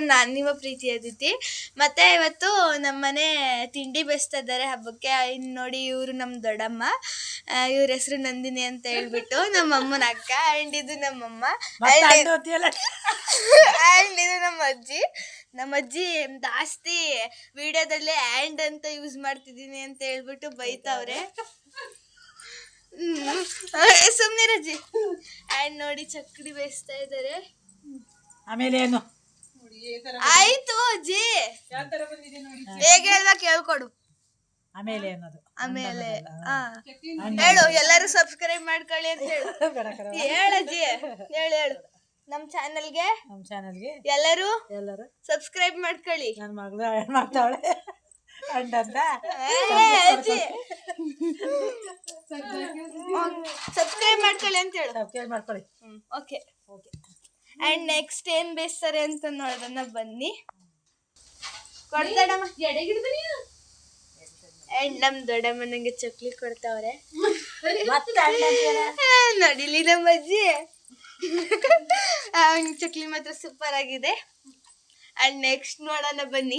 ನಾನು ನಿಮ್ಮ ಪ್ರೀತಿ ಅದಿತಿ ಮತ್ತೆ ಇವತ್ತು ನಮ್ಮನೆ ತಿಂಡಿ ಬೆಸ್ತಾ ಇದ್ದಾರೆ ಹಬ್ಬಕ್ಕೆ. ಇನ್ನು ನೋಡಿ ಇವರು ನಮ್ಮ ದೊಡ್ಡಮ್ಮ. ಇವ್ರ ಹೆಸರು ನಂದಿನಿ ಅಂತ ಹೇಳ್ಬಿಟ್ಟು ನಮ್ಮ ಅಮ್ಮನ ಅಕ್ಕ ಆ್ಯಂಡ್ ಇದು ನಮ್ಮಮ್ಮ? ಆ್ಯಂಡ್ ಇದು ನಮ್ಮ ಅಜ್ಜಿ. ನಮ್ಮ ಅಜ್ಜಿ ಜಾಸ್ತಿ ವಿಡಿಯೋದಲ್ಲಿ ಆ್ಯಂಡ್ ಅಂತ ಯೂಸ್ ಮಾಡ್ತಿದ್ದೀನಿ ಅಂತ ಹೇಳ್ಬಿಟ್ಟು ಬೈತಾವ್ರೆ. ಸುಮ್ಮನಿರಜ್ಜಿ ಆ್ಯಂಡ್ ನೋಡಿ ಚಕ್ಕಡಿ ಬೇಯಿಸ್ತಾ ಇದ್ದಾರೆ. ಆಮೇಲೆ ಏನು? ಆಯ್ತು ಅಜ್ಜಿ. ಹೇಗೆ ಹೇಳ್ದ ಕೇಳ್ಕೊಡು. ಆಮೇಲೆ ಏನದು ಆಮೇಲೆ ಆ ಹೇಳು ಎಲ್ಲರೂ ಸಬ್ಸ್ಕ್ರೈಬ್ ಮಾಡ್ಕೊಳ್ಳಿ ಅಂತ ಹೇಳು. ಹೇಳಜ್ಜಿ ಹೇಳು ಹೇಳು ನಮ್ಮ ಚಾನಲ್ಗೆ ನಮ್ಮ ಚಾನಲ್ಗೆ ಎಲ್ಲರೂ ಎಲ್ಲರೂ ಸಬ್ಸ್ಕ್ರೈಬ್ ಮಾಡ್ಕೊಳ್ಳಿ. ನನ್ನ ಮಗಳು ಮಾಡ್ತಾವಳೆ? ಸಬ್ಸ್ಕ್ರೈಬ್ ಮಾಡ್ಕೊಳ್ಳಿ ಅಂತ ಹೇಳು. ಸಬ್ಸ್ಕ್ರೈಬ್ ಮಾಡ್ಕೊಳ್ಳಿ. ಓಕೆ ಓಕೆ ಅಂಡ್ ನೆಕ್ಸ್ಟ್ ಏನ್ ಬೇಯಿಸ್ತಾರೆ ಅಂತ ನೋಡೋಣ ಬನ್ನಿ. ಕೊಡ್ತಾಡಮ್ಮ ಅಂಡ್ ನಮ್ ದೊಡ್ಡಮ್ಮ ನಂಗೆ ಚಕ್ಲಿ ಕೊಡ್ತಾವ್ರೆ. ನೋಡಿಲಿ ನಮ್ಮ ಅಜ್ಜಿ. ಚಕ್ಲಿ ಮಾತ್ರ ಸೂಪರ್ ಆಗಿದೆ. ಅಂಡ್ ನೆಕ್ಸ್ಟ್ ನೋಡೋಣ ಬನ್ನಿ?